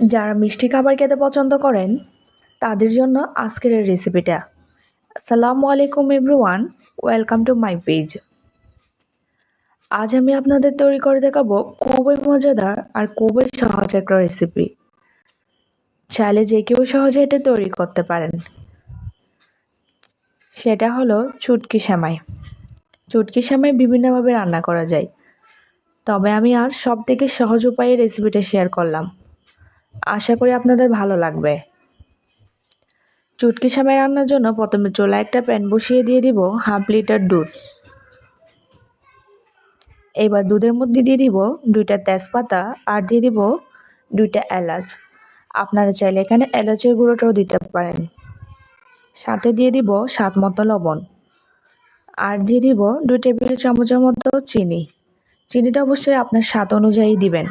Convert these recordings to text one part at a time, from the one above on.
যারা মিষ্টি খাবার খেতে পছন্দ করেন, তাদের জন্য আজকের এই রেসিপিটা আসসালামু আলাইকুম everyone welcome to my page আজ আমি আপনাদের তৈরি করে দেখাবো খুবই মজাদার আর খুবই সহজ একটা রেসিপি চাইলে যে কেউ সহজে এটা তৈরি করতে পারেন। সেটা হলো চুটকি সেমাই। চুটকি সেমাই বিভিন্নভাবে রান্না করা যায়। তবে আমি আজ সব থেকে সহজ উপায়ে রেসিপিটা শেয়ার করলাম। আশা করি আপনাদের ভালো লাগবে। চুটকি সামাই রান্নার জন্য প্রথমে চোলা একটা প্যান বসিয়ে দিয়ে দিব হাফ লিটার দুধ। এবার দুধের মধ্যে দিয়ে দিব দুইটা তেজপাতা আর দিয়ে দিব দুইটা এলাচ। আপনারা চাইলে এখানে এলাচের গুঁড়োটাও দিতে পারেন। সাথে দিয়ে দিব স্বাদ মতো লবণ। আর দিয়ে দিব দুই টেবিল চামচের মতো চিনি। চিনিটা অবশ্যই আপনার স্বাদ অনুযায়ী দিবেন।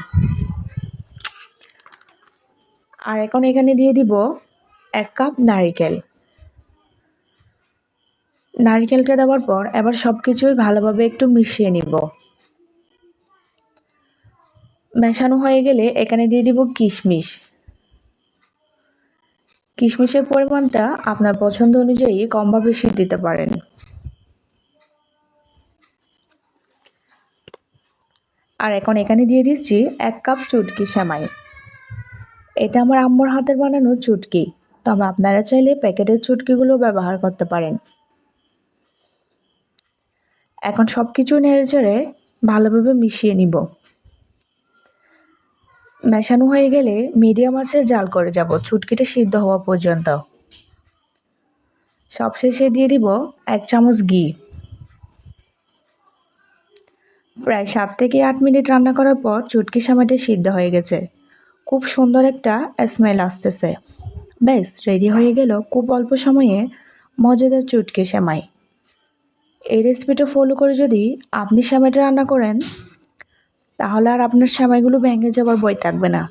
আর এখন এখানে দিয়ে দিব এক কাপ নারিকেল। নারিকেলটা দেওয়ার পর এবার সব কিছুই ভালোভাবে একটু মিশিয়ে নিব। মেশানো হয়ে গেলে এখানে দিয়ে দিব কিশমিশ। কিশমিশের পরিমাণটা আপনার পছন্দ অনুযায়ী কম বা বেশি দিতে পারেন। আর এখন এখানে দিয়ে দিচ্ছি এক কাপ চুটকি সেমাই। এটা আমার আম্মুর হাতের বানানো চুটকি। তবে আপনারা চাইলে প্যাকেটের চুটকিগুলো ব্যবহার করতে পারেন। এখন সব কিছু নেড়ে চেড়ে ভালোভাবে মিশিয়ে নিব। মেশানো হয়ে গেলে মিডিয়াম আছে জাল করে যাব। চুটকিটা সিদ্ধ হওয়া পর্যন্ত। সবশেষে দিয়ে দিব এক চামচ ঘি। প্রায় সাত থেকে আট মিনিট রান্না করার পর চুটকি সামাটি সিদ্ধ হয়ে গেছে। খুব সুন্দর একটা স্মেল আসতেছে। ব্যাস রেডি হয়ে গেল খুব অল্প সময়ে মজাদার চুটকি সেমাই। এই রেসিপিটা ফলো করে যদি আপনি সেমাইটা রান্না করেন, তাহলে আর আপনার সেমাইগুলো ভেঙে যাবার বই থাকবে না।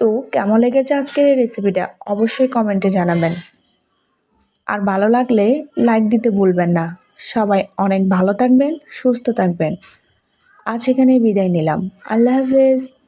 তো কেমন লেগেছে আজকের এই রেসিপিটা অবশ্যই কমেন্টে জানাবেন। আর ভালো লাগলে লাইক দিতে ভুলবেন না। সবাই অনেক ভালো থাকবেন, সুস্থ থাকবেন। আজ এখানে বিদায় নিলাম। আল্লাহ হাফেজ।